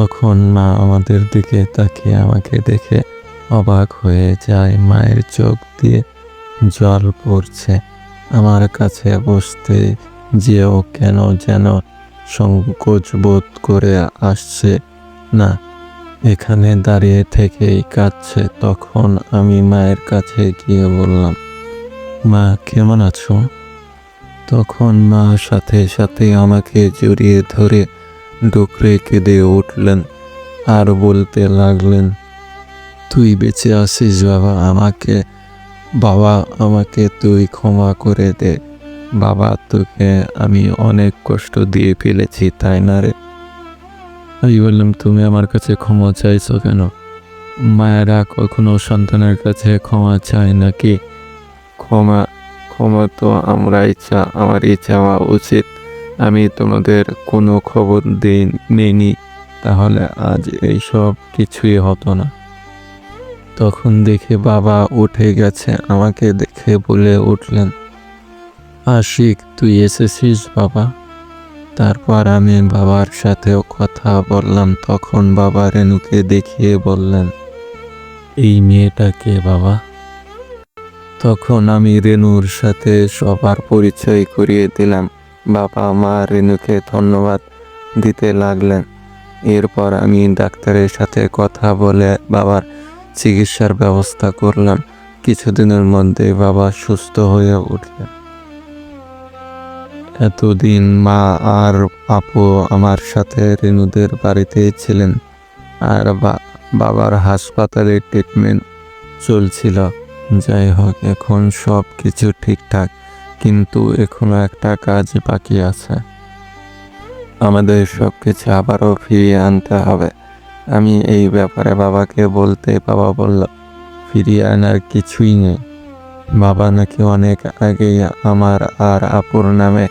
তখন মা আমাদের দিকে তাকিয়ে আমাকে দেখে অবাক হয়ে যায়। মায়ের চোখ দিয়ে জল পড়ছে। আমার কাছে বসতে যেও কেন যেন সংকোচ বোধ করে আসছে। না, এখানে দাঁড়িয়ে থেকেই কাঁদছে। তখন আমি মায়ের কাছে গিয়ে বললাম, মা, কেমন আছো? তখন মা সাথে সাথে আমাকে জড়িয়ে ধরে ডুকরে কেঁদে উঠলেন আর বলতে লাগলেন, তুই বেঁচে আসিস বাবা আমাকে বাবা আমাকে তুই ক্ষমা করে দে। বাবা, তোকে আমি অনেক কষ্ট দিয়ে ফেলেছি, তাই না রে? আমি বললাম, তুমি আমার কাছে ক্ষমা চাইছো কেন? মায়েরা কখনো সন্তানের কাছে ক্ষমা চায় নাকি? ক্ষমা ক্ষমা তো আমরাই চা, আমারই চাওয়া উচিত। আমি তোমাদের কোনো খবর দিই নেইনি, তাহলে আজ এইসব কিছুই হতো না। তখন দেখে বাবা উঠে গেছে, আমাকে দেখে বলে উঠলেন, আশিক, তুই এসেছিস বাবা? তারপর আমি বাবার সাথেও কথা বললাম। তখন বাবা রেনুকে দেখিয়ে বললেন, এই মেয়েটাকে বাবা? তখন আমি রেনুর সাথে সবার পরিচয় করিয়ে দিলাম। বাবা মা রেনুকে ধন্যবাদ দিতে লাগলেন। এরপর আমি ডাক্তারের সাথে কথা বলে বাবার চিকিৎসার ব্যবস্থা করলাম। কিছুদিনের মধ্যে বাবা সুস্থ হয়ে উঠলেন। এতদিন মা আর আপু আমার সাথে রেনুদের বাড়িতেই ছিলেন আর বাবার হাসপাতালে ট্রিটমেন্ট চলছিল। যাই হোক, এখন সব কিছু ঠিকঠাক। কিন্তু এখনও একটা কাজ বাকি আছে। আমাদের সব কিছু আবারও ফিরিয়ে আনতে হবে। আমি এই ব্যাপারে বাবাকে বলতে বাবা বলল, ফিরিয়ে আনার কিছুই নেই। বাবা নাকি অনেক আগেই আমার আর আপুর নামে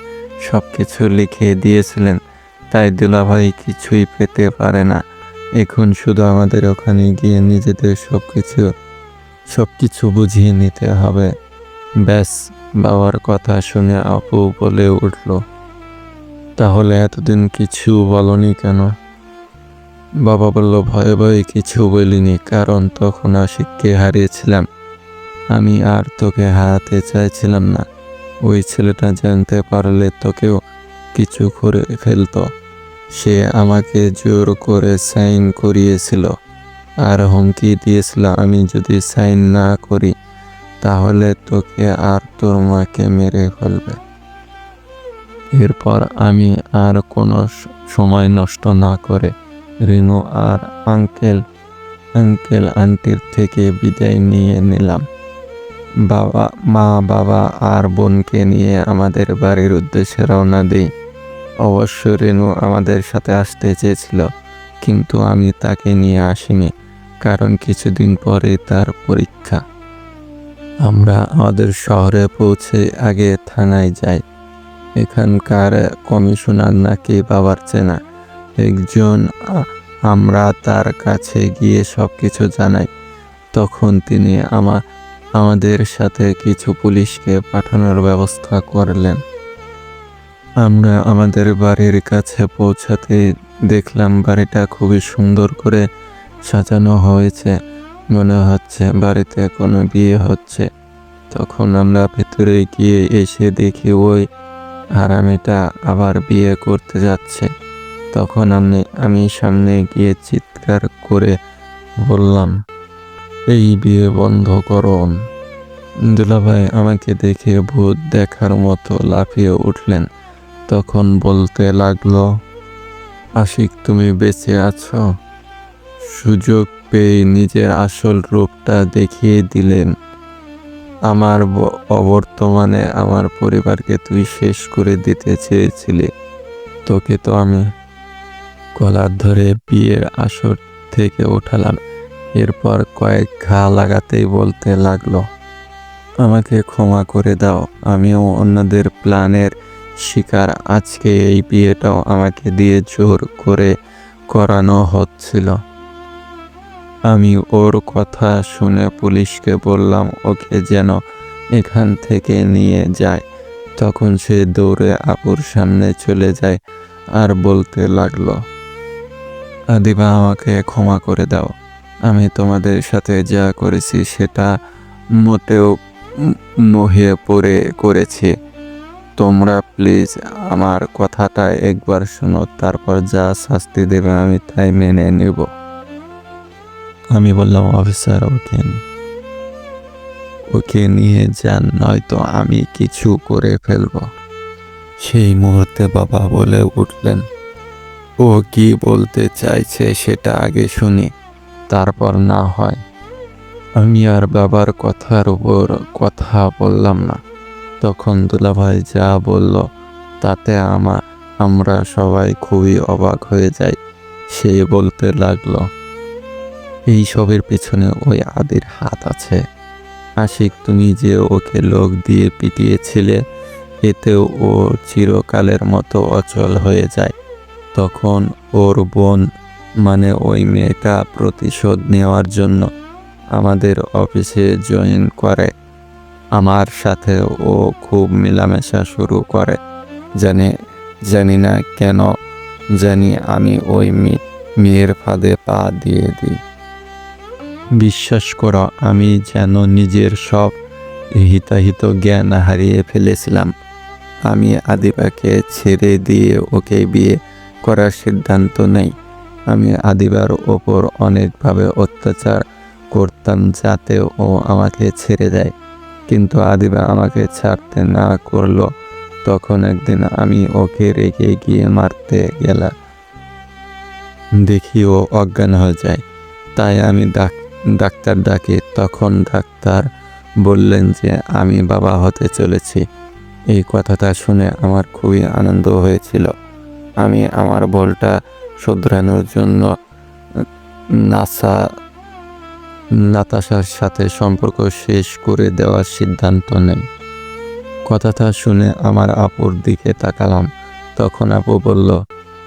সব কিছু লিখে দিয়েছিলেন, তাই দুলাভাই কিছুই পেতে পারে না। এখন শুধু আমাদের ওখানে গিয়ে নিজেদের সব কিছু সব কিছু বুঝিয়ে নিতে হবে। ব্যাস বাবার কথা শুনে আপু বলে উঠল, তাহলে এতদিন কিছু বলনি কেন? বাবা বলল, ভয়ে ভয়ে কিছু বলিনি, কারণ তখন আশিককে হারিয়েছিলাম। আমি আর তোকে হারাতে চাইছিলাম না। ওই ছেলেটা জানতে পারলে তোকেও কিছু করে ফেলতো। সে আমাকে জোর করে সাইন করিয়েছিল। আর হুমকি দিয়েছিল, আমি যদি সাইন না করি তাহলে তোকে আর তোর মাকে মেরে ফেলবে। এরপর আমি আর কোনো সময় নষ্ট না করে রিনু আর আঙ্কেল আঙ্কেল আন্টির থেকে বিদায় নিয়ে নিলাম। বাবা, মা, বাবা আর বোনকে নিয়ে আমাদের বাড়ির উদ্দেশ্যে রওনা দিই। অবশ্য রেনু আমাদের সাথে আসতে চেয়েছিল, কিন্তু আমি তাকে নিয়ে আসিনি, কারণ কিছুদিন পরে তার পরীক্ষা। আমরা আমাদের শহরে পৌঁছে আগে থানায় যাই। এখানকার কমিশনার নাকি বাবার চেনা। একজন আমরা তার কাছে গিয়ে সব কিছু জানাই। তখন তিনি আমা আমাদের সাথে কিছু পুলিশকে পাঠানোর ব্যবস্থা করলেন। আমরা আমাদের বাড়ির কাছে পৌঁছাতে দেখলাম বাড়িটা খুবই সুন্দর করে সাজানো হয়েছে। মনে হচ্ছে বাড়িতে কোনো বিয়ে হচ্ছে। তখন আমরা ভেতরে গিয়ে এসে দেখি ওই হারামিটা আবার বিয়ে করতে যাচ্ছে। তখন আমি আমি সামনে গিয়ে চিৎকার করে বললাম, এই বিয়ে বন্ধ করুন দুলাভাই আমাকে দেখে ভূত দেখার মতো লাফিয়ে উঠলেন। তখন বলতে লাগল, আশিক, তুমি বেঁচে আছো? সুযোগ পেয়ে নিজের আসল রূপটা দেখিয়ে দিলেন। আমার অবর্তমানে আমার পরিবারকে তুই শেষ করে দিতে চেয়েছিলি। তোকে তো আমি গলার ধরে বিয়ের আসর থেকে ওঠালাম। এরপর কয়েক ঘা লাগাতেই বলতে লাগল, আমাকে ক্ষমা করে দাও। আমিও অন্যদের প্ল্যানের শিকার। আজকে এই বিয়েটাও আমাকে দিয়ে জোর করে করানো হচ্ছিল। আমি ওর কথা শুনে পুলিশকে বললাম, ওকে যেন এখান থেকে নিয়ে যায়। তখন সে দৌড়ে আপুর সামনে চলে যায় আর বলতে লাগল, আদিবা, আমাকে ক্ষমা করে দাও। আমি তোমাদের সাথে যা করেছি সেটা মোটেও নহে পড়ে করেছি। তোমরা প্লিজ আমার কথাটা একবার শোনো, তারপর যা শাস্তি দেবে আমি তাই মেনে নেব। আমি বললাম, অফিসার, ওকে ওকে নিয়ে যান, নয়তো আমি কিছু করে ফেলব। সেই মুহূর্তে বাবা বলে উঠলেন, ও কি বলতে চাইছে সেটা আগে শুনি, তারপর না হয়। আমি আর বাবার কথার উপর কথা বললাম না। তখন দুলাভাই যা বলল, তাতে আমার আমরা সবাই খুবই অবাক হয়ে যাই, সে বলতে লাগল এই সবের পেছনে ওই আদির হাত আছে। আশিক, তুমি যে ওকে লোক দিয়ে পিটিয়েছিলে, এতেও ও চিরকালের মতো অচল হয়ে যায়। তখন ওর বোন মানে ওই মেয়েটা প্রতিশোধ নেওয়ার জন্য আমাদের অফিসে জয়েন করে। আমার সাথে ও খুব মেলামেশা শুরু করে। জানে, জানি না কেন, জানি আমি ওই মেয়ে- মেয়ের ফাঁদে পা দিয়ে দিই। বিশ্বাস করো, আমি যেন নিজের সব হিতাহিত জ্ঞান হারিয়ে ফেলেছিলাম। আমি আদিবাকে ছেড়ে দিয়ে ওকে বিয়ে করার সিদ্ধান্ত নেই। আমি আদিবার ওপর অনেকভাবে অত্যাচার করতাম যাতে ও আমাকে ছেড়ে দেয়। কিন্তু আদিবা আমাকে ছাড়তে না করল। তখন একদিন আমি ওকে রেখে গিয়ে মারতে গেলাম। দেখি ও অজ্ঞান হয়ে যায়। তাই আমি ডাক ডাক্তার ডাকে, তখন ডাক্তার বললেন যে, আমি বাবা হতে চলেছি। এই কথাটা শুনে আমার খুবই আনন্দ হয়েছিল। আমি আমার বলটা শুধরানোর জন্য নাসা, নাতাশার সাথে সম্পর্ক শেষ করে দেওয়ার সিদ্ধান্ত নেই। কথাটা শুনে আমার আপুর দিকে তাকালাম। তখন আপু বলল,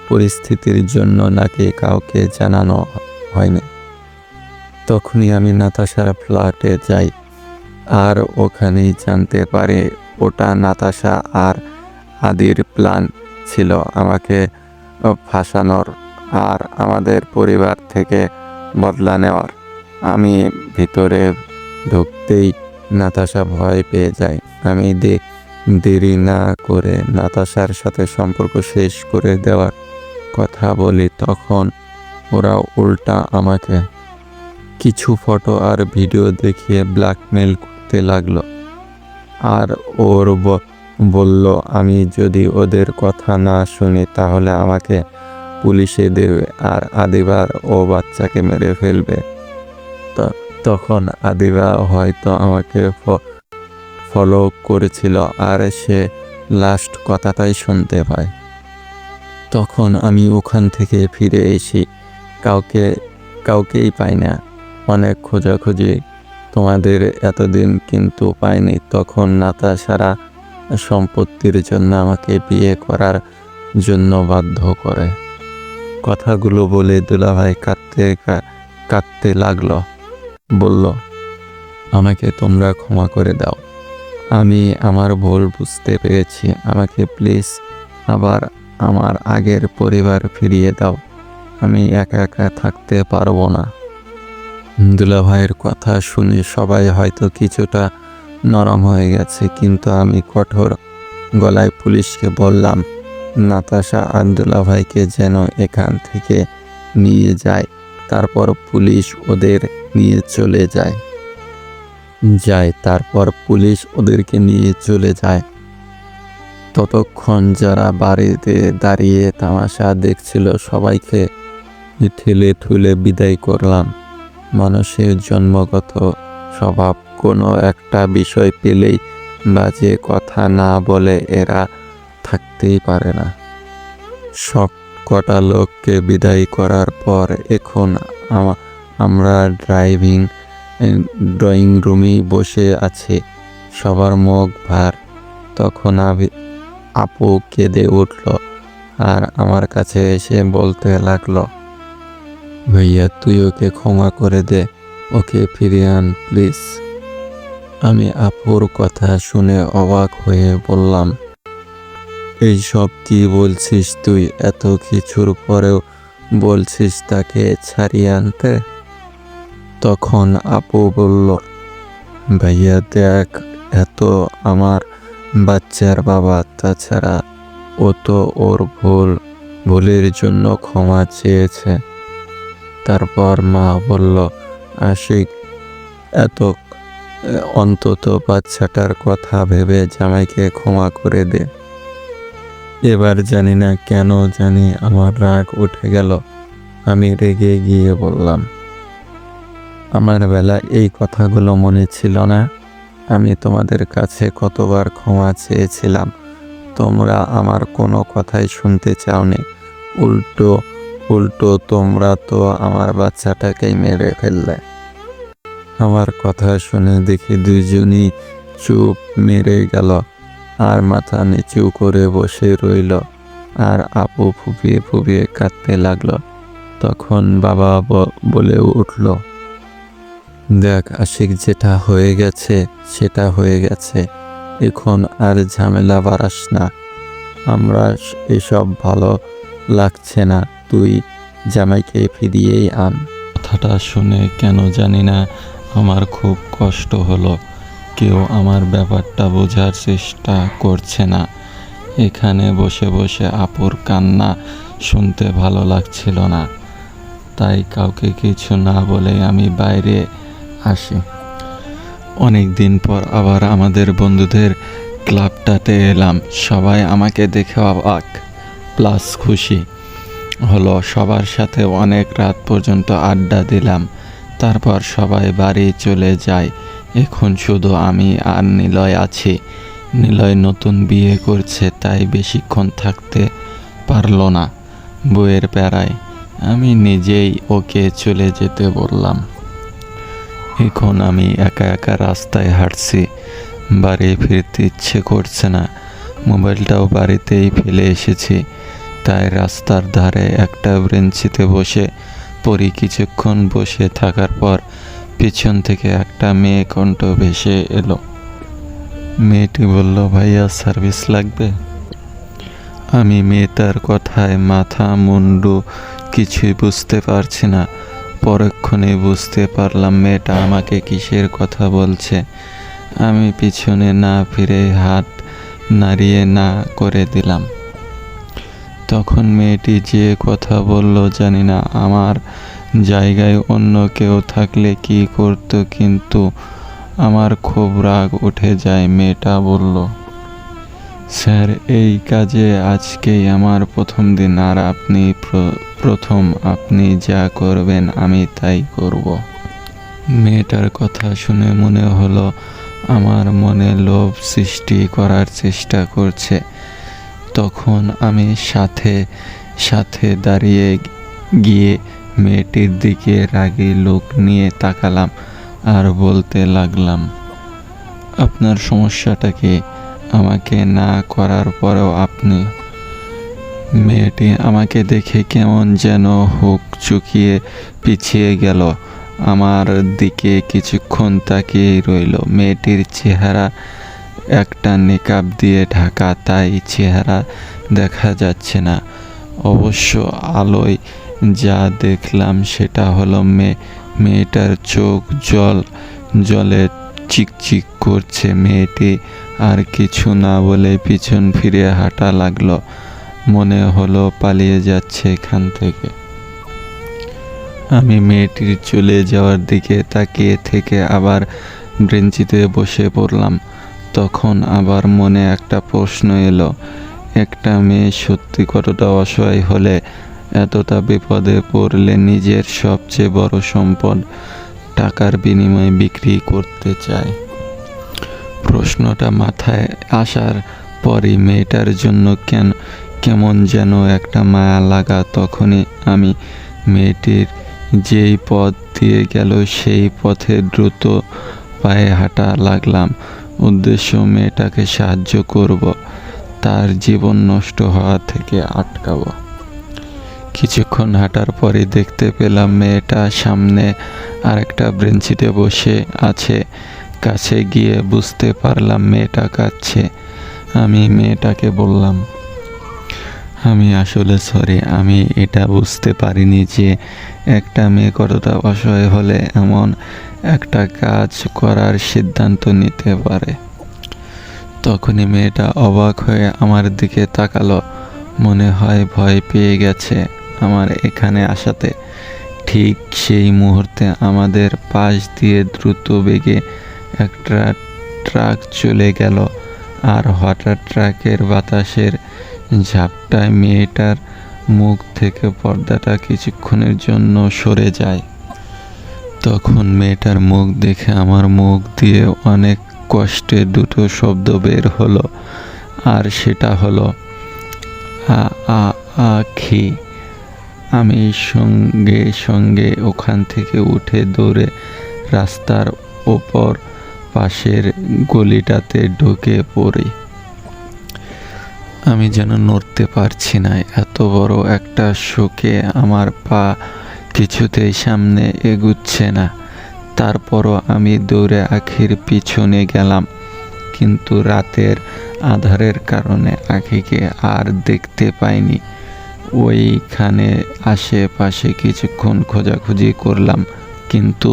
পরিস্থিতির জন্য নাকি কাউকে জানানো হয়নি? তখনই আমি নাতাশার ফ্ল্যাটে যাই। আর ওখানেই জানতে পারি ওটা নাতাশা আর আদির প্ল্যান ছিল আমাকে ফাঁসানোর আর আমাদের পরিবার থেকে বদলা নেওয়ার। আমি ভিতরে ঢুকতেই নাতাশা ভয় পেয়ে যায়। আমি দে দেরি না করে নাতাশার সাথে সম্পর্ক শেষ করে দেওয়ার কথা বলি, তখন ওরা উল্টা আমাকে কিছু ফটো আর ভিডিও দেখিয়ে ব্ল্যাকমেল করতে লাগল। আর ওর বলল, আমি যদি ওদের কথা না শুনি, তাহলে আমাকে পুলিশে দেবে আর আদিবার ও বাচ্চাকে মেরে ফেলবে। তখন আদিবা হয়তো আমাকে ফলো করেছিল আর সে লাস্ট কথাটাই শুনতে পায়। তখন আমি ওখান থেকে ফিরে এসি কাউকে, কাউকেই পাই না। অনেক খোঁজাখুঁজি তোমাদের এতদিন কিন্তু পাইনি। তখন নাতাশারা সম্পত্তির জন্য আমাকে বিয়ে করার জন্য বাধ্য করে। কথাগুলো বলে দুলাভাই কাঁদতে কাঁদতে লাগল। বলল, আমাকে তোমরা ক্ষমা করে দাও। আমি আমার ভুল বুঝতে পেরেছি। আমাকে প্লিজ আবার আমার আগের পরিবার ফিরিয়ে দাও। আমি একা একা থাকতে পারব না। দুলাভাইয়ের কথা শুনে সবাই হয়তো কিছুটা নরম হয়ে গেছে, কিন্তু আমি কঠোর গলায় পুলিশকে বললাম, নাতাশা আর দুলাভাইকে যেন এখান থেকে নিয়ে যায়, তারপর পুলিশ ওদের নিয়ে চলে যায়। যায়, তারপর পুলিশ ওদেরকে নিয়ে চলে যায়। ততক্ষণ যারা বাড়িতে দাঁড়িয়ে তামাশা দেখছিল, সবাইকে ঠেলে ঠুলে বিদায় করলাম। মানুষের জন্মগত স্বভাব কোনো একটা বিষয় পেলেই বাজে কথা না বলে এরা থাকতেই পারে না। সব কটা লোককে বিদায় করার পর এখন আমরা ড্রাইভিং ড্রয়িং রুমেই বসে আছি। সবার মুখ ভার। তখন আপু কেঁদে উঠল আর আমার কাছে এসে বলতে লাগল ভাইয়া, তুই ওকে ক্ষমা করে দে। ওকে ফিরিয়ে আন, প্লিজ। আমি আপুর কথা শুনে অবাক হয়ে বললাম, এই সব কি বলছিস তুই? এত কিছুর পরেও বলছিস তাকে ছাড়িয়ে আনতে? তখন আপু বলল, ভাইয়া, দেখ, এত আমার বাচ্চার বাবা, তাছাড়া ও তো ওর ভুল, ভুলের জন্য ক্ষমা চেয়েছে। তারপর মা বলল, আশিক, এত অন্তত বাচ্চাটার কথা ভেবে জামাইকে ক্ষমা করে দে। এবার জানি না কেন জানি আমার রাগ উঠে গেল। আমি রেগে গিয়ে বললাম, আমার বেলা এই কথাগুলো মনে ছিল না। আমি তোমাদের কাছে কতবার ক্ষমা চেয়েছিলাম। তোমরা আমার কোনো কথাই শুনতে চাওনি। উল্টো উল্টো তোমরা তো আমার বাচ্চাটাকেই মেরে ফেললে। আমার কথা শুনে দেখি দুজনই চুপ মেরে গেল আর মাথা নিচু করে বসে রইল আর আপু ফুপিয়ে ফুপিয়ে কাঁদতে লাগল। তখন বাবা বলে উঠল, দেখ আশিক, যেটা হয়ে গেছে, সেটা হয়ে গেছে। এখন আর ঝামেলা বাড়াস না। আমরা এসব ভালো লাগছে না। তুই জামাইকে ফিরিয়েই আন। কথাটা শুনে কেন জানি না, আমার খুব কষ্ট হলো। কেউ আমার ব্যাপারটা বোঝার চেষ্টা করছে না। এখানে বসে বসে আপুর কান্না শুনতে ভালো লাগছিল না। তাই কাউকে কিছু না বলে আমি বাইরে আসি। অনেক দিন পর আবার আমাদের বন্ধুদের ক্লাবটাতে এলাম। সবাই আমাকে দেখে অবাক, প্লাস খুশি। হলো, সবার সাথে অনেক রাত পর্যন্ত আড্ডা দিলাম। তারপর সবাই বাড়ি চলে যায়। এখন শুধু আমি আর নিলয় আছি। নিলয় নতুন বিয়ে করছে, তাই বেশিক্ষণ থাকতে পারল না বইয়ের প্যারায়। আমি নিজেই ওকে চলে যেতে বললাম। এখন আমি একা একা রাস্তায় হাঁটছি। বাড়ি ফিরতে ইচ্ছে করছে না। মোবাইলটাও বাড়িতেই ফেলে এসেছি। তাই রাস্তার ধারে একটা ব্রেঞ্চিতে বসে পড়ি কিছুক্ষণ বসে থাকার পর পিছন থেকে একটা মেয়ে কণ্ঠ ভেসে এলো। মেয়েটি বলল, ভাইয়া, সার্ভিস লাগবে? আমি মেয়েটার কথায় মাথা, মুন্ডু কিছুই বুঝতে পারছি না। পরক্ষণে বুঝতে পারলাম মেয়েটা আমাকে কিসের কথা বলছে। আমি পিছনে না ফিরে হাত নাড়িয়ে না করে দিলাম। তখন মেয়েটি যে কথা বলল জানি না, আমার জায়গায় অন্য কেউ থাকলে কি করতো কিন্তু আমার খুব রাগ উঠে যায়, মেয়েটা বলল। স্যার, এই কাজে আজকেই আমার প্রথম দিন, আর আপনি প্র- প্রথম আপনি যা করবেন আমি তাই করব। মেয়েটার কথা শুনে মনে হলো, আমার মনে লোভ সৃষ্টি করার চেষ্টা করছে। তখন আমি সাথে সাথে দাঁড়িয়ে গিয়ে মেয়েটির দিকে রাগী লোক নিয়ে তাকালাম আর বলতে লাগলাম, আপনার সমস্যাটা কি আমাকে না করার পরেও আপনি, মেয়েটি আমাকে দেখে কেমন যেন হুক চুকিয়ে পিছিয়ে গেল। আমার দিকে কিছুক্ষণ তাকিয়েই রইল। মেয়েটির চেহারা একটা নেকাব দিয়ে ঢাকা, তাই চেহারা দেখা যাচ্ছে না। অবশ্য আলোয় যা দেখলাম সেটা হলো মেয়ে মেয়েটার চোখ জল, জলে চিকচিক করছে মেয়েটি। আর কিছু না বলে পিছন ফিরে হাঁটা লাগল। মনে হলো পালিয়ে যাচ্ছে এখান থেকে। আমি মেয়েটির চলে যাওয়ার দিকে তাকিয়ে থেকে আবার ব্রেঞ্চিতে বসে পড়লাম। তখন আবার মনে একটা প্রশ্ন এলো, একটা মেয়ে সত্যি কতটা অসহায় হলে এতটা বিপদে পড়লে নিজের সবচেয়ে বড় সম্পদ টাকার বিনিময়ে বিক্রি করতে চায়? প্রশ্নটা মাথায় আসার পরই মেয়েটার জন্য কেন, কেমন যেন একটা মায়া লাগা তখনই আমি মেয়েটির যেই পথ দিয়ে গেল সেই পথে দ্রুত পায়ে হাঁটা লাগলাম। উদ্দেশ্য মেয়েটাকে সাহায্য করব, তার জীবন নষ্ট হওয়া থেকে আটকাবো। কিছুক্ষণ হাঁটার পরে দেখতে পেলাম মেয়েটা সামনে আরেকটা ব্রেঞ্চিতে বসে আছে। কাছে গিয়ে বুঝতে পারলাম মেয়েটা কাঁদছে। আমি মেয়েটাকে বললাম, আমি আসলে সরি, আমি এটা বুঝতে পারিনি যে একটা মেয়ে কতটা অসহায় হলে এমন একটা কাজ করার সিদ্ধান্ত নিতে পারে। তখনই মেয়েটা অবাক হয়ে আমার দিকে তাকালো। মনে হয় ভয় পেয়ে গেছে আমার এখানে আসাতে। ঠিক সেই মুহূর্তে আমাদের পাশ দিয়ে দ্রুত বেগে একটা ট্রাক চলে গেল আর হঠাৎ ট্রাকের বাতাসের ঝাপটায় মেয়েটার মুখ থেকে পর্দাটা কিছুক্ষণের জন্য সরে যায়। তখন মেয়েটার মুখ দেখে আমার মুখ দিয়ে অনেক কষ্টে দুটো শব্দ বের হলো, আর সেটা হলো, আ আ আখি আমি সঙ্গে সঙ্গে ওখান থেকে উঠে দৌড়ে রাস্তার ওপর পাশের গলিটাতে ঢুকে পড়ি। আমি যেন নড়তে পারছি না, এত বড় একটা শোকে আমার পা কিছুতেই সামনে এগুচ্ছে না। তারপরও আমি দৌড়ে আখির পিছনে গেলাম, কিন্তু রাতের আধারের কারণে আখিকে আর দেখতে পাইনি। ওইখানে আশেপাশে কিছুক্ষণ খোঁজাখুঁজি করলাম, কিন্তু